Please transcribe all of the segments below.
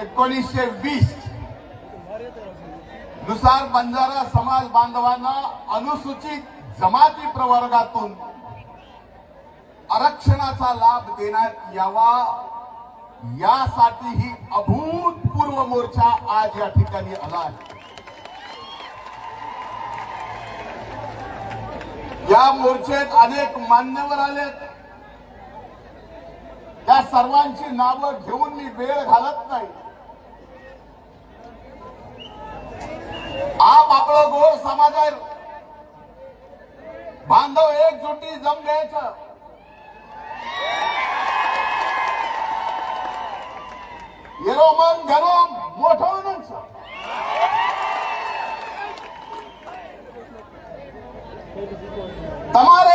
एकोणीसशे वीस. नुसार बंजारा समाज बांधवांना अनुसूचित जमाती प्रवर्गातून आरक्षणाचा लाभ देण्यात यावा. यासाठी ही अभूतपूर्व मोर्चा आज या ठिकाणी आला आहे. या मोर्चेत अनेक मान्यवर आले त्या सर्वांची नावं घेऊन मी वेळ घालत नाही. આપ આપણો ગોળ સમાજ બાંધવ એકજૂટી જમ ગયે છે એનો મન ઘણો મોટો આનંદ છે તમારે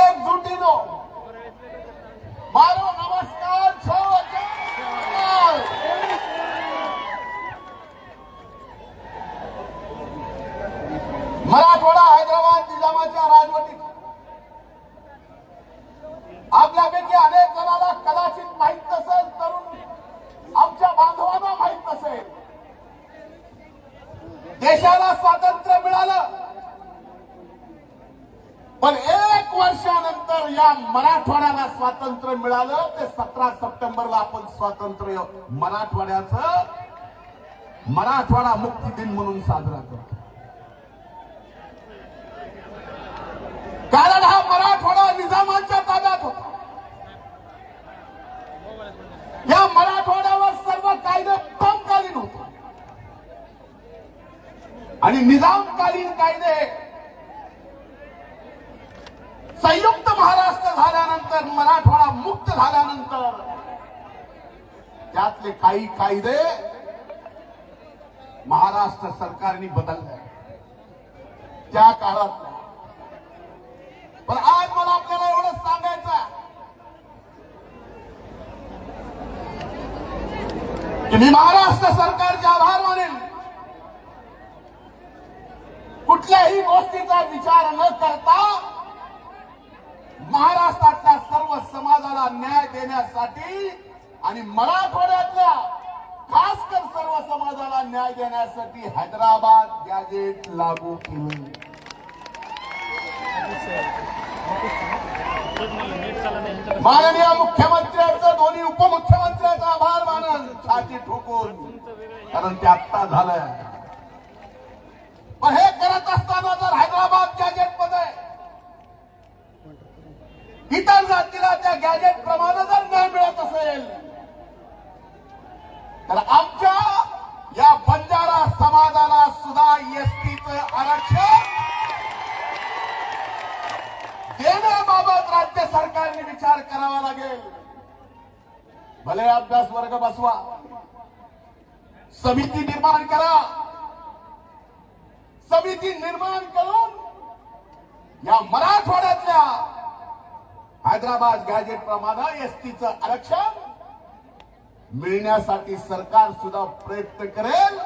आपल्यापैकी अनेक जणांना कदाचित माहीत नसेल तरुण आमच्या बांधवांना माहीत नसेल. देशाला स्वातंत्र्य मिळालं. पण एक वर्षानंतर या मराठवाड्याला स्वातंत्र्य मिळालं. ते सतरा सप्टेंबरला आपण स्वातंत्र्य मराठवाड्याचं मराठवाडा मुक्ती दिन म्हणून साजरा करतो. कारण हा मराठवाडा निजामाच्या आणि निजामकालीन कायदे संयुक्त महाराष्ट्र झाल्यानंतर मराठवाडा मुक्त झाल्यानंतर त्यातले काही कायदे महाराष्ट्र सरकारने बदलले. त्या काळात पण आज मला आपल्याला एवढंच सांगायचं की मी महाराष्ट्र सरकारचे आभार मानेन. कुठल्याही गोष्टीचा विचार न करता महाराष्ट्रातल्या सर्व समाजाला न्याय देण्यासाठी आणि मराठवाड्यातल्या खास कर सर्व समाजाला न्याय देण्यासाठी हैदराबाद गॅजेट लागू केले. माननीय मुख्यमंत्र्यांचं दोन्ही उपमुख्यमंत्र्यांचा आभार मानन छाती ठोकून. कारण ते आत्ता झालंय. पण हे करत असताना जर हैदराबाद गॅजेटमध्ये इतर जातीला त्या गॅजेट प्रमाणे जर न्याय मिळत असेल तर आमच्या या बंजारा समाजाला सुद्धा एसटीच आरक्षण देण्याबाबत राज्य सरकारने विचार करावा लागेल. भले अभ्यास वर्ग बसवा समिती निर्माण करा समिती निर्माण करून या मराठवाड्यातल्या हैदराबाद गॅजेट प्रमाणे एसटीचं आरक्षण मिळण्यासाठी सरकार सुद्धा प्रयत्न करेल.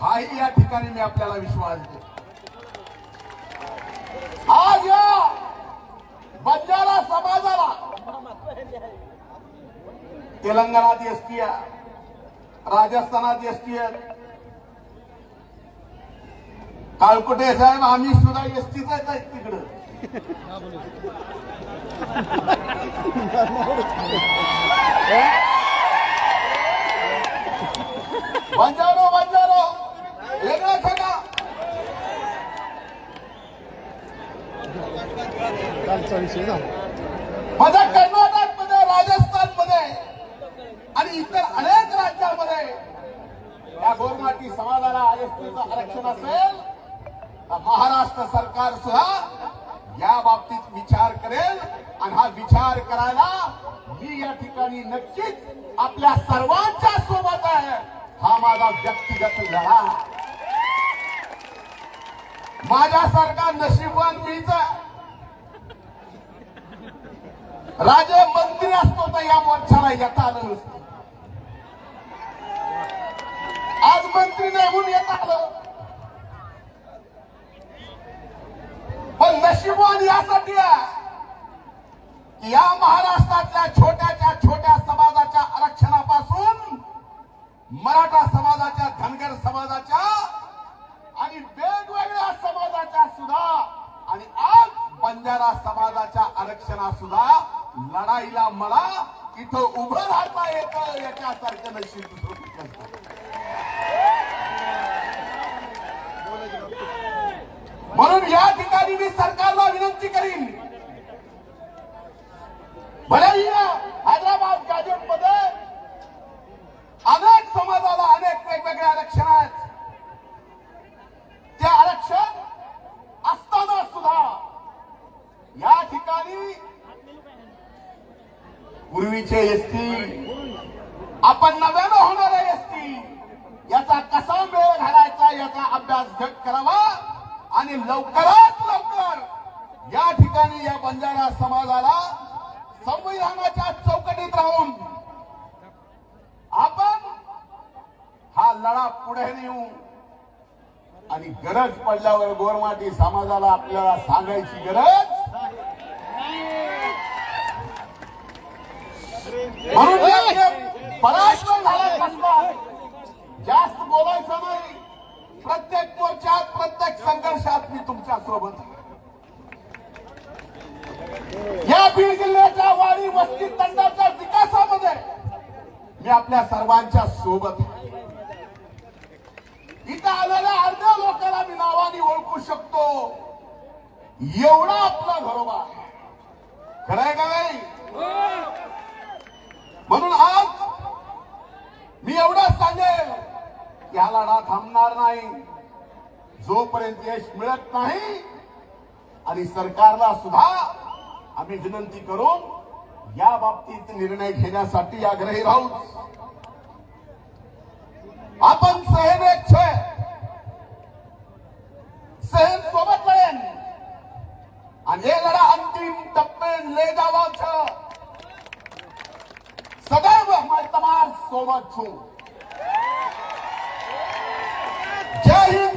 हाही या ठिकाणी मी आपल्याला विश्वास देतो. आज या बंजारा समाजाला तेलंगणात एसटी आहे राजस्थानात एसटी आहे काळकुटे साहेब आम्ही सुद्धा एसटीच आहेत तिकडं. बंजारो बंजारो. वेगळा आहे का कालचा विषय झाला माझ्या कर्नाटकमध्ये राजस्थानमध्ये आणि इतर अनेक राज्यांमध्ये या गोरमाटी समाजाला एसटीचं आरक्षण असेल महाराष्ट्र सरकार सुद्धा या बाबतीत विचार करेल. आणि हा विचार करायला मी या ठिकाणी नक्कीच आपल्या सर्वांच्या सोबत आहे. हा माझा व्यक्तिगत लढा माझ्यासारखा नशीबवान मीच राजे मंत्री असतो तर या मोर्चाला येता आलं नसतं. आज मंत्री नाही म्हणून येता आलं. नशीबवान यासाठी या महाराष्ट्रातल्या छोट्याच्या छोट्या समाजाच्या आरक्षणापासून मराठा समाजाच्या धनगर समाजाच्या आणि वेगवेगळ्या समाजाच्या सुद्धा आणि आज बंजारा समाजाच्या आरक्षणा सुद्धा लढाईला मला इथं उभं राहता येतं याच्यासारखं नशीब दुसरं कुठलंच नाही. म्हणून या ठिकाणी मी सरकारला विनंती करीन. भलेही हैदराबाद हैदराबाद गॅजेटमध्ये अनेक समाजाला अनेक वेगवेगळे आरक्षण आहेत. ते आरक्षण असताना सुद्धा या ठिकाणी पूर्वीचे एसटी आपण नव्यानं होणारे एसटी याचा कसा मेळ घालायचा याचा अभ्यास करावा आणि लवकरात लवकर या ठिकाणी या बंजारा समाजाला संविधानाच्या चौकटीत राहून आपण हा लढा पुढे नेऊ आणि गरज पडल्यावर गोरमाटी समाजाला आपल्याला सांगायची गरज म्हणून झाला जास्त बोलायचं नाही. प्रत्येक मोर्चात प्रत्येक संघर्षात मी तुमच्यासोबत आहे. या बीड जिल्ह्याच्या वाडी वस्ती तंडाच्या विकासामध्ये मी आपल्या सर्वांच्या सोबत इथं आलेल्या अर्ध्या लोकांना मी नावाने ओळखू शकतो. एवढा आपला घरोबा आहे. खरंय का नाही? म्हणून आज मी एवढा सांगेल की हा लढा थांबणार नाही. जोपर्यंत यश मिळत नाही आणि सरकारला सुद्धा आम्ही विनंती करू या बाबतीत निर्णय घेण्यासाठी आग्रही राहू आपण सहेन एक सोबत लढेन आणि हे लढा अंतिम टप्पे ले जावा सदैव मैं तमार सोबत छू जय हिंद